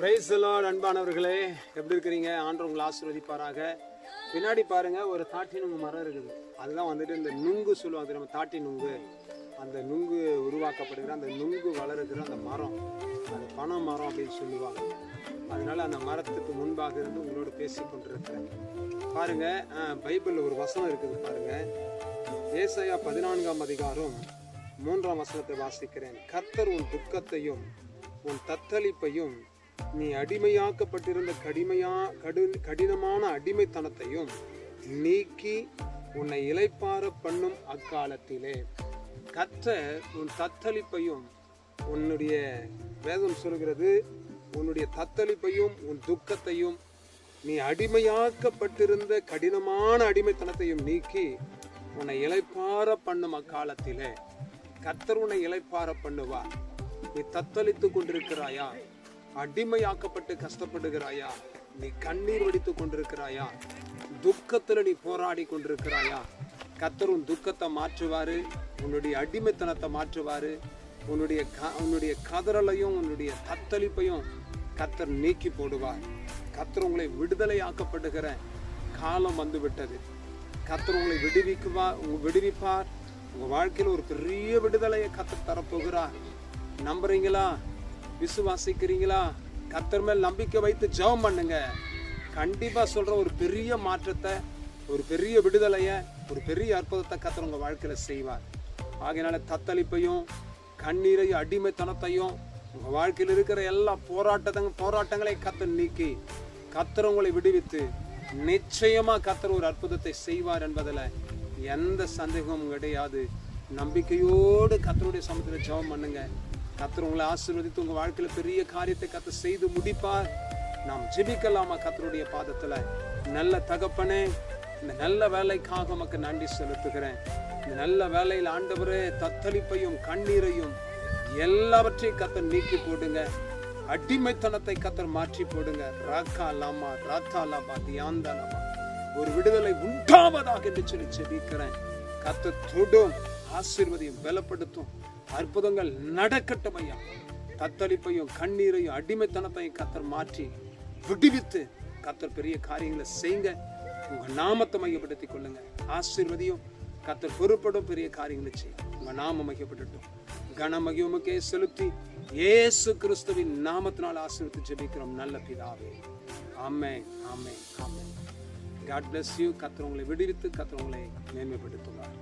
Price Lord அன்பானவர்களே. எப்படி இருக்கிறீங்க? ஆண்டு உங்களை ஆசீர்வதிப்பாராக. பின்னாடி பாருங்கள் ஒரு தாட்டி நுங்கு மரம் இருக்குது. அதுதான் வந்துட்டு இந்த நுங்கு சொல்லுவாங்க நம்ம தாட்டி நுங்கு. அந்த நுங்கு உருவாக்கப்படுகிற அந்த நுங்கு வளருகிற அந்த மரம். அது பனை மரம் அப்படின்னு சொல்லுவாங்க. அதனால் அந்த மரத்துக்கு முன்பாக இருந்து உங்களோட பேசி கொண்டிருக்கிறேன். பாருங்கள் பைபிளில் ஒரு வசனம் இருக்குது பாருங்கள் ஏசையா பதினான்காம் அதிகாரம் மூன்றாம் வசனத்தை வாசிக்கிறேன். கர்த்தர் உன் துக்கத்தையும் உன் தத்தளிப்பையும் நீ அடிமையாக்கப்பட்டிருந்த கடிமையா கடு கடினமான அடிமைத்தனத்தையும் நீக்கி உன்னை இலைப்பார பண்ணும் அக்காலத்திலே. கற்ற உன் தத்தளிப்பையும் உன்னுடைய வேதம் சொல்கிறது உன்னுடைய தத்தளிப்பையும் உன் துக்கத்தையும் நீ அடிமையாக்கப்பட்டிருந்த கடினமான அடிமைத்தனத்தையும் நீக்கி உன்னை இலைப்பார பண்ணும் அக்காலத்திலே. கத்தர் உன்னை இளைப்பார பண்ணுவார். நீ தத்தளித்து கொண்டிருக்கிறாயா? அடிமையாக்கப்பட்டு கஷ்டப்படுகிறாயா? நீ கண்ணீர் வடித்து கொண்டிருக்கிறாயா? துக்கத்துல நீ போராடி கொண்டிருக்கிறாயா? கத்தரும் துக்கத்தை மாற்றுவாரு உன்னுடைய அடிமைத்தனத்தை மாற்றுவாரு. உன்னுடைய க- உன்னுடைய கதறலையும் உன்னுடைய தத்தளிப்பையும் கத்தர் நீக்கி போடுவார். கத்தர் உங்களை விடுதலையாக்கப்படுகிற காலம் வந்துவிட்டது. கத்தர் உங்களை விடுவிக்குவார் உங்கள் விடுவிப்பார். உங்கள் வாழ்க்கையில் ஒரு பெரிய விடுதலையை கத்தர் தரப்போகிறார். நம்புறீங்களா? விசுவாசிக்கிறீங்களா? கத்தர் மேல் நம்பிக்கை வைத்து ஜெபம் பண்ணுங்க. கண்டிப்பாக சொல்கிற ஒரு பெரிய மாற்றத்தை ஒரு பெரிய விடுதலையை ஒரு பெரிய அற்புதத்தை கத்தர் உங்கள் வாழ்க்கையில் செய்வார். ஆகையினால தத்தளிப்பையும் கண்ணீரையும் அடிமைத்தனத்தையும் உங்கள் வாழ்க்கையில் இருக்கிற எல்லா போராட்டத்தங்க போராட்டங்களை கத்தர் நீக்கி கத்தர் உங்களை விடுவித்து நிச்சயமாக கத்தர் ஒரு அற்புதத்தை செய்வார் என்பதில் எந்த சந்தேகமும் கிடையாது. நம்பிக்கையோடு கத்தருடைய சமத்தில் ஜெபம் பண்ணுங்கள் கத்தர் உங்களை ஆசீர்வதித்து உங்க வாழ்க்கையில பெரிய காரியத்தை கத்த செய்து முடிப்பார். நாம் ஜெபிக்கலாமா கத்தருடைய பாதத்துல? நல்ல தகப்பனே இந்த நல்ல வேலைக்காக உமக்கு நன்றி செலுத்துகிறேன். இந்த நல்ல வேலையில் ஆண்டவரே தத்தளிப்பையும் கண்ணீரையும் எல்லாவற்றையும் கத்தர் நீக்கி போடுங்க. அடிமைத்தனத்தை கத்தர் மாற்றி போடுங்க. ராக்கா லாமா ராத்தா லாமா தியாந்தா லாமா. ஒரு விடுதலை உண்டாவதாக என்று சொல்லி செபிக்கிறேன் கத்தர் தொடும். ஆசீர்வதியும் பலப்படுத்தும். அற்புதங்கள் நடக்கட்டும் ஐயா. தத்தளிப்பையும் கண்ணீரையும் அடிமைத்தனத்தையும் கத்தர் மாற்றி விடுவித்து கத்தர் பெரிய காரியங்களை செய்யுங்க உங்கள் நாமத்தை மையப்படுத்தி கொள்ளுங்க. ஆசீர்வதியும் கத்தர் பொறுப்படும் பெரிய காரியங்களை செய்யும் உங்க நாமம் கன மகிமுக்கே செலுத்தி ஏசு கிறிஸ்துவின் நாமத்தினால் ஆசீர்வித்து ஜெபிக்கிறோம். நல்ல பிதாவே. ஆமே ஆமே ஆமே காட் பிளஸ் யூ கத்தர் உங்களை விடுவித்து கத்தர் உங்களை மேன்மைப்படுத்துவார்.